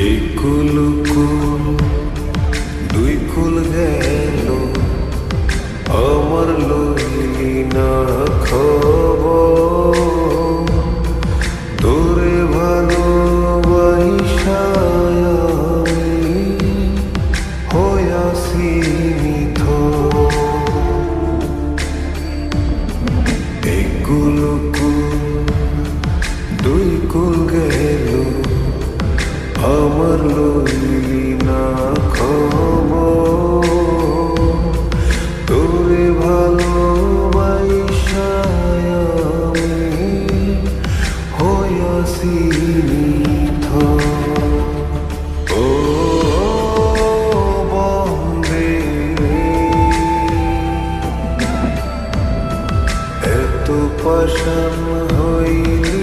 এক কুল কুল দুই কুল গেল। আমার লইলি না খবর। আমার না খবর তোরে ভালোবাসায় আমি হইয়াছি নিথর। ও বন্দে এত পাশান হইলি